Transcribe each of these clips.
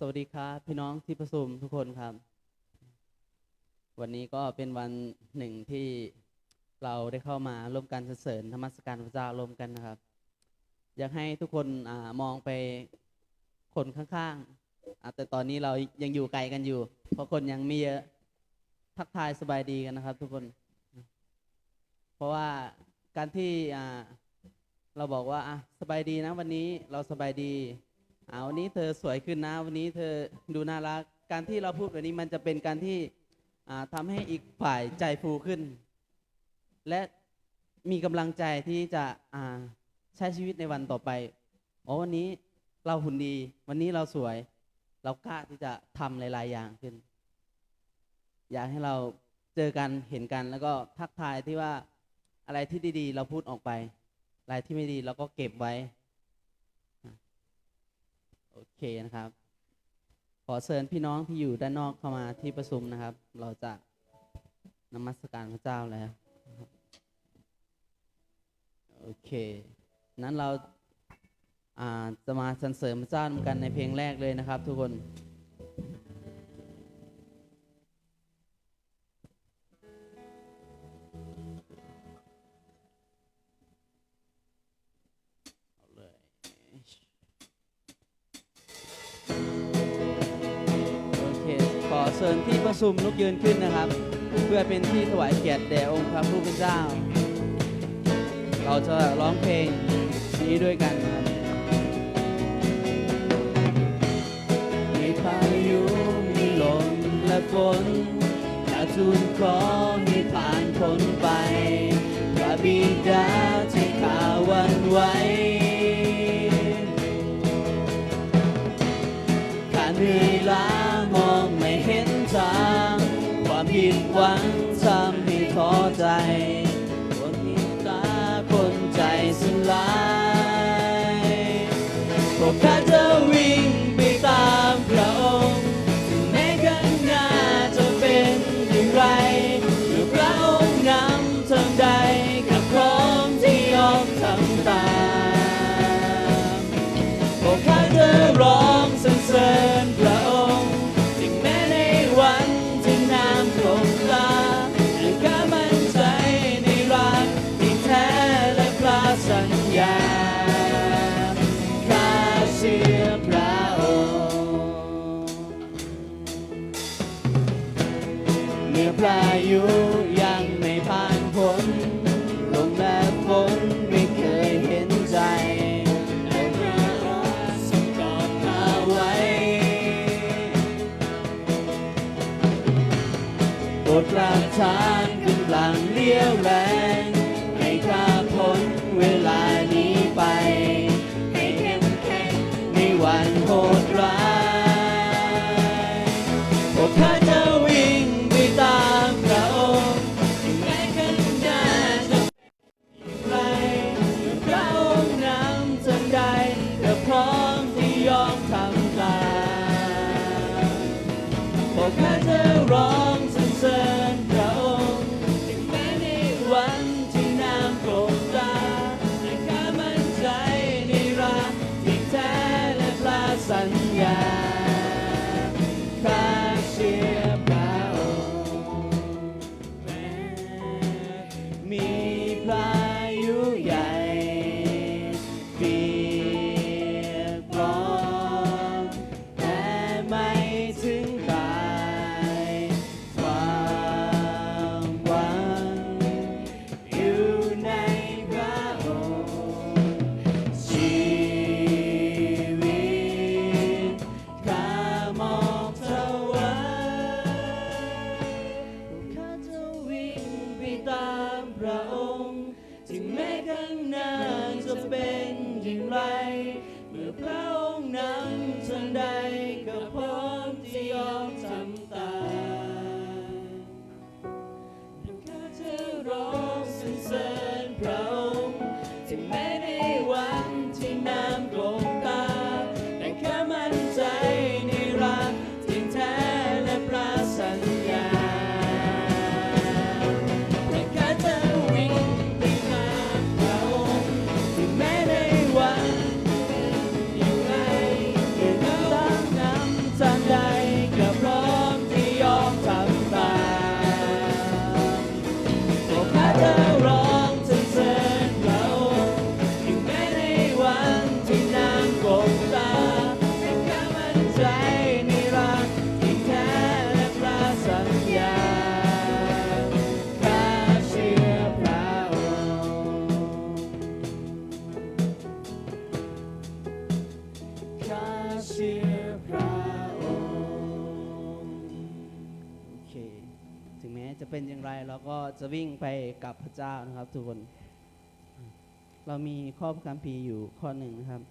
สวัสดีครับพี่น้องที่ประชุมทุกคนครับ วันนี้ก็เป็นวันหนึ่งที่เราได้เข้ามาร่วมกันเสริญธรรมสการพระเจ้าร่วมกันนะครับ อยากให้ทุกคนอมองไปคนข้างๆแต่ตอนนี้เรายังอยู่ไกลกันอยู่ เพราะคนยังไม่เยอะทักทายสบายดีกันนะครับ ทุกคน เพราะว่าการที่เราบอกว่าสบายดีนะวันนี้เราสบายดี อาวันนี้เธอสวยขึ้นนะ วันนี้เธอดูน่ารัก การที่เราพูดแบบนี้มันจะเป็นการที่อ่าทำให้อีกฝ่ายใจฟูขึ้น และมีกำลังใจที่จะใช้ชีวิตในวันต่อไปอ๋อวันนี้เราหุ่นดี วันนี้เราสวย เรากล้าที่จะทำหลาย ๆ อย่างขึ้น อยากให้เราเจอกันเห็นกันแล้วก็ทักทายที่ว่าอะไรที่ดี ๆ เราพูดออกไปอะไรที่ไม่ดีเราก็เก็บไว้ โอเคนะครับ ขอเชิญพี่น้องที่อยู่ด้านนอกเข้ามาที่ประชุมนะครับ เราจะนมัสการพระเจ้าแล้วโอเค นั้นเราอ่าจะมาสรรเสริญพระเจ้ากันในเพลงแรกเลยนะครับ ทุกคน ขอเชิญที่ประชุมลุกยืนขึ้นนะครับ เพื่อเป็นที่ถวายเกียรติแด่องค์พระผู้เป็นเจ้า เราจะร้องเพลงนี้ด้วยกันนะครับมีพายุมีลมและฝนจะทูลขอให้ผ่านพ้นไปพระบิดาที่ข้าวันไหวข้าเหนื่อยล้า ความผิ จะเป็นอย่างไร เราก็จะวิ่งไปกับพระเจ้านะครับทุกคน เรามีข้อพระคัมภีร์อยู่ข้อหนึ่งนะครับ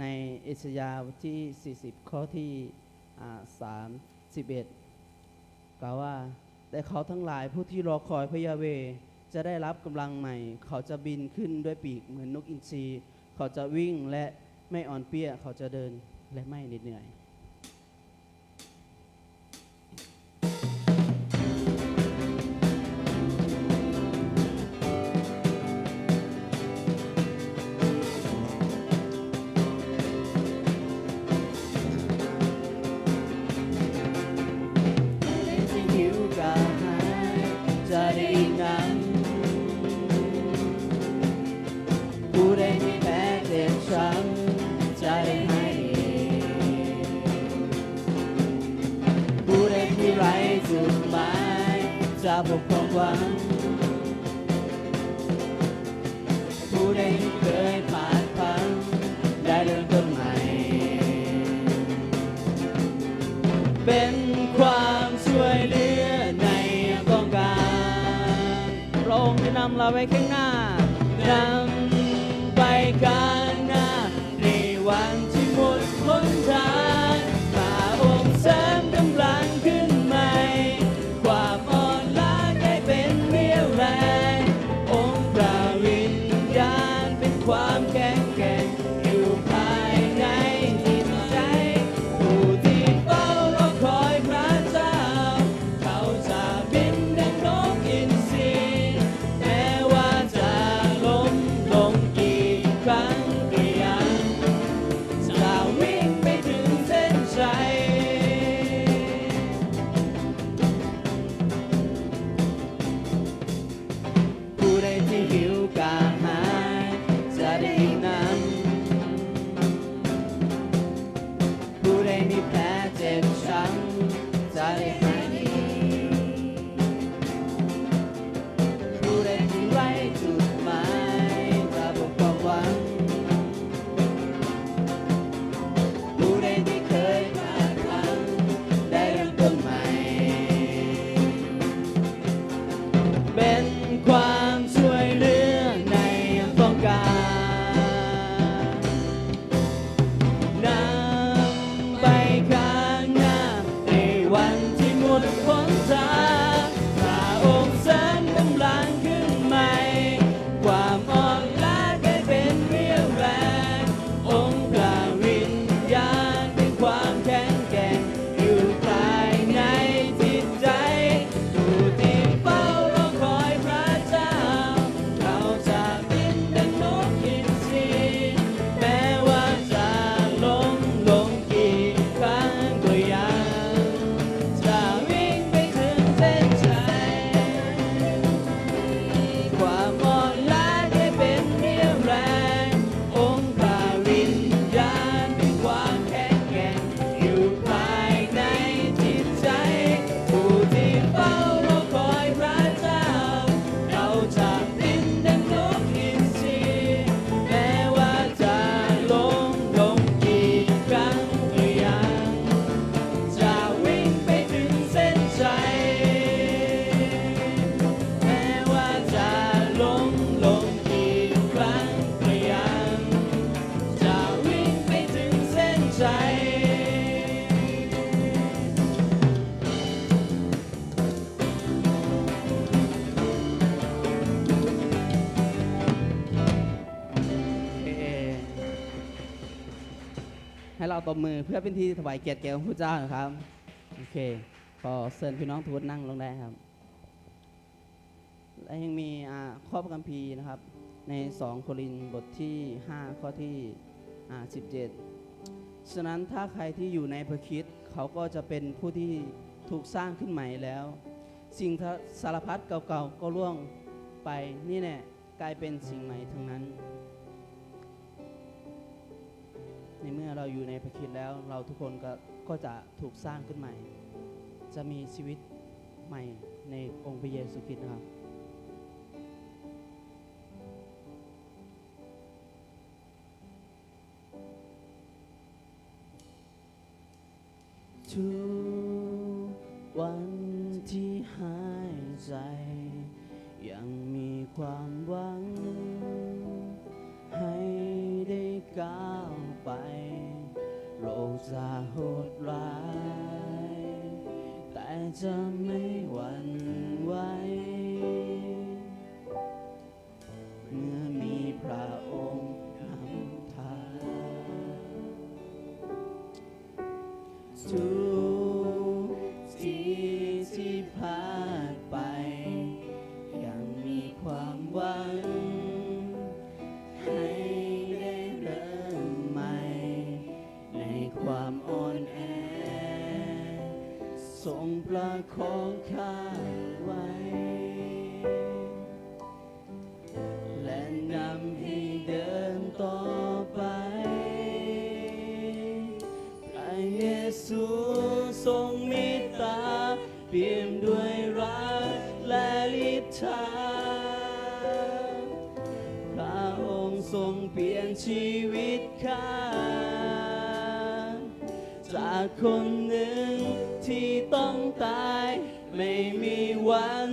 ในเอสยาบทที่ 40 ข้อที่สามสิบเอ็ดกล่าวว่า แต่เขาทั้งหลายผู้ที่รอคอยพระยาเว จะได้รับกำลังใหม่ เขาจะบินขึ้นด้วยปีกเหมือนนกอินทรีเขาจะวิ่งและไม่อ่อนเปี้ย เขาจะเดินและไม่เหน็ดเหนื่อย ให้เราตบมือเพื่อเป็นที่ถวายเกียรติแก่พระพุทธเจ้านะครับ โอเคขอเชิญพี่น้องทุกนั่งลงได้ครับ และยังมีข้อพระคัมภีร์นะครับ ใน 2 โครินบทที่ 5 ข้อที่ 17 ฉะนั้นถ้าใครที่อยู่ในพระคิดเขาก็จะเป็นผู้ที่ถูกสร้างขึ้นใหม่แล้ว สิ่งสารพัดเก่าๆก็ล่วงไปนี่แน่กลายเป็นสิ่งใหม่ทั้งนั้น ในเมื่อเราอยู่ในพระคิดแล้วเราทุกคนก็ก็จะถูกสร้างขึ้นใหม่ จะมีชีวิตใหม่ในองค์พระเยซูคริสต์นะครับ ทุกวันที่หายใจ ยังมีความหวัง จะโหดร้าย แต่จะไม่ รงประคองข้าไว้ และนำให้เดินต่อไป พระเยซูทรงมตตา เปี่ยมด้วยรักและฤทธาพระองค์ทรงเปลี่ยนชีวิตข้า จากคนหนึ่ง ต้องตาย ไม่มีวัน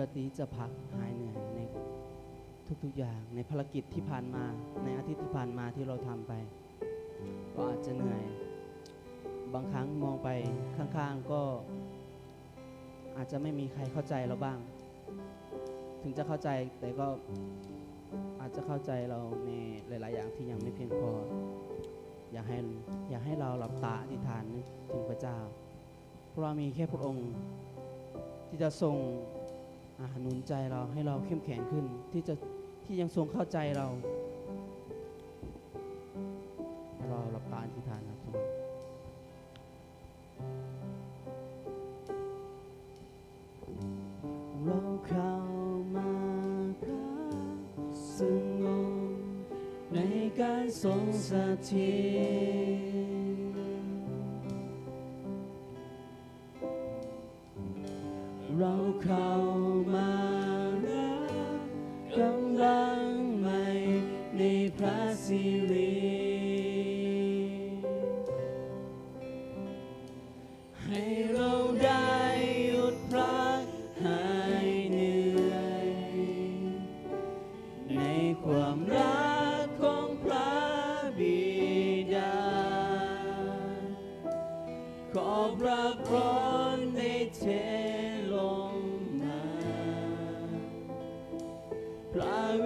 พื่อที่จะพักหายเหนื่อยในทุกๆอย่างในภารกิจที่ผ่านมาในอาทิตย์ที่ผ่านมาที่เราทำไป ก็อาจจะเหนื่อย บางครั้งมองไปข้างๆก็อาจจะไม่มีใครเข้าใจเราบ้าง ถึงจะเข้าใจแต่ก็อาจจะเข้าใจเราในหลาย ๆ อย่างที่ยังไม่เพียงพอ อยากให้อยากให้เราหลับตาอธิษฐานนึกถึงพระเจ้า เพราะเรามีแค่พระองค์ที่จะทรง หนุนใจเราให้เราเข้มแข็งขึ้น ที่จะที่ยังทรงเข้าใจเราเราหลับตาอธิษฐานครับทุกคนเราเข้ามาพักสงบในการทรงสถิตเราเข้า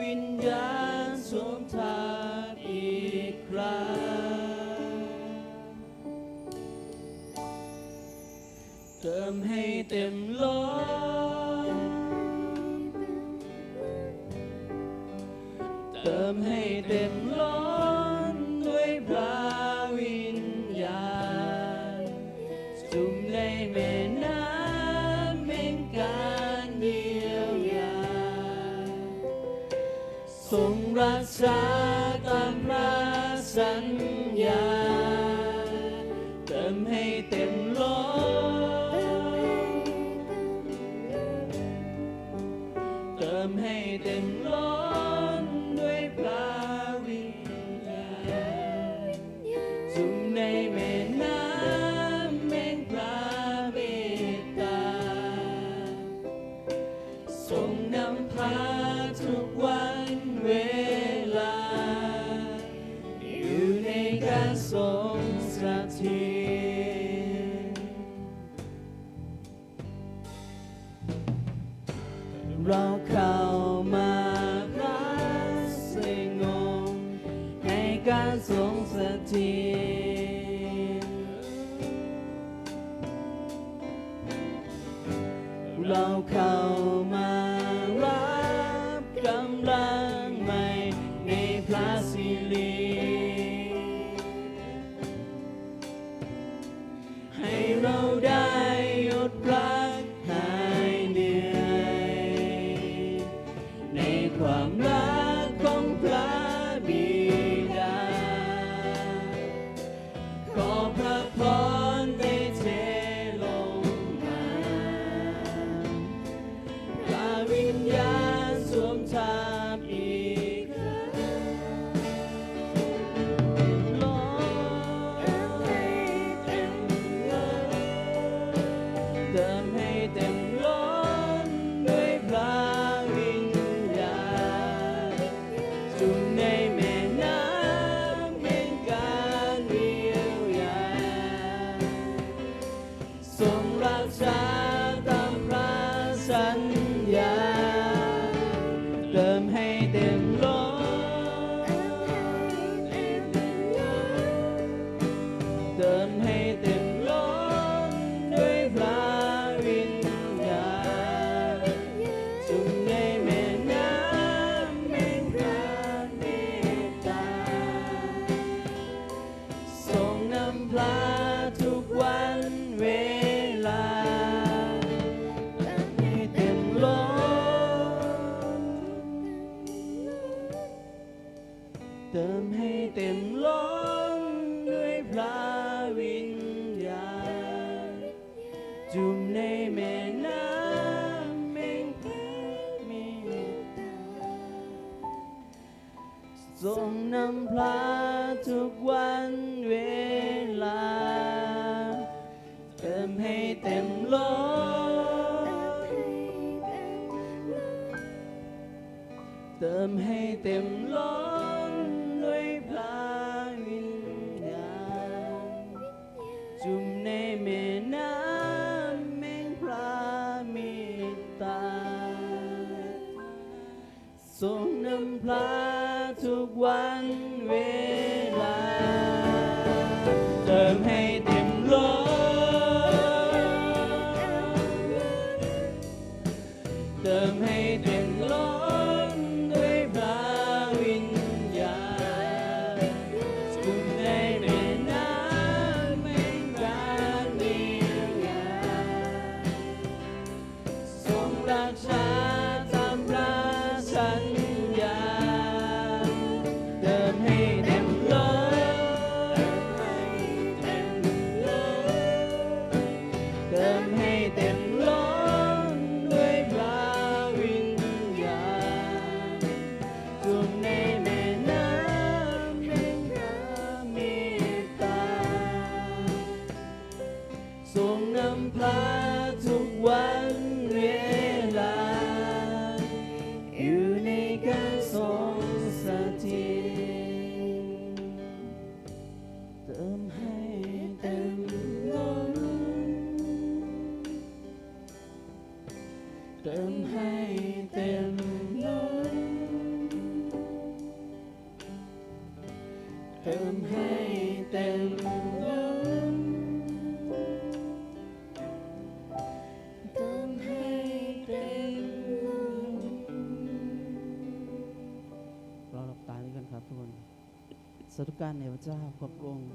วิญญาณสวมทานอีกครั้งเติมให้เต็มล้น ให้เต็มล้น come. เติมให้เต็มล้นด้วยพระวิญญาณจุ่มในแม่น้ำแม่งพระมิตาส่งน้ำพระทุกวัน การในพระเจ้าขอบพระองค์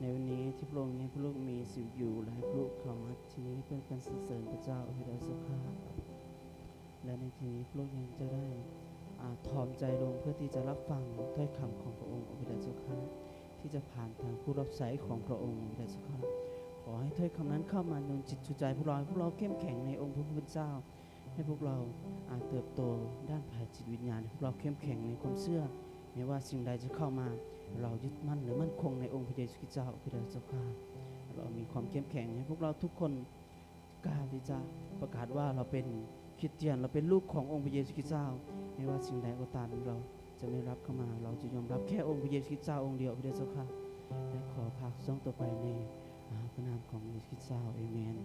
ในวันนี้ที่พระองค์ให้พระลูกมีสิวอยู่และให้พระลูกข้ามาที่นี้เพื่อการสรรเสริญพระเจ้าพระเดชสุขาและในทีนี้พระลูกยังจะได้อาทอมใจลงเพื่อที่จะรับฟังถ้อยคำของพระองค์พระเดชสุขาที่จะผ่านทางผู้รับใช้ของพระองค์พระเดชสุขาขอให้ถ้อยคำนั้นเข้ามาในจิตจุใจพวกเราพวกเราเข้มแข็งในองค์พระผู้เป็นเจ้า ให้พวกเราอาจเติบโตด้านภายจิตวิญญาณพวกเราเข้มแข็งในความเชื่อไม่ว่าสิ่งใดจะเข้ามา เรายึดมั่นหรือมั่นคงในองค์พระเยซูคริสต์เจ้าพระเดชเจ้าข้าเรามีความเข้มแข็งให้พวกเราทุกคนกล้าที่จะประกาศว่าเราเป็นคริสเตียนเราเป็นลูกขององค์พระเยซูคริสต์เจ้าไม่ว่าสิ่งใดก็ตามเราจะไม่รับเข้ามา เราจะยอมรับแค่องค์พระเยซูคริสต์เจ้าองค์เดียวพระเดชเจ้าข้าและขอพาส่งต่อไปในพระนามของพระเยซูคริสต์เจ้าเอเมน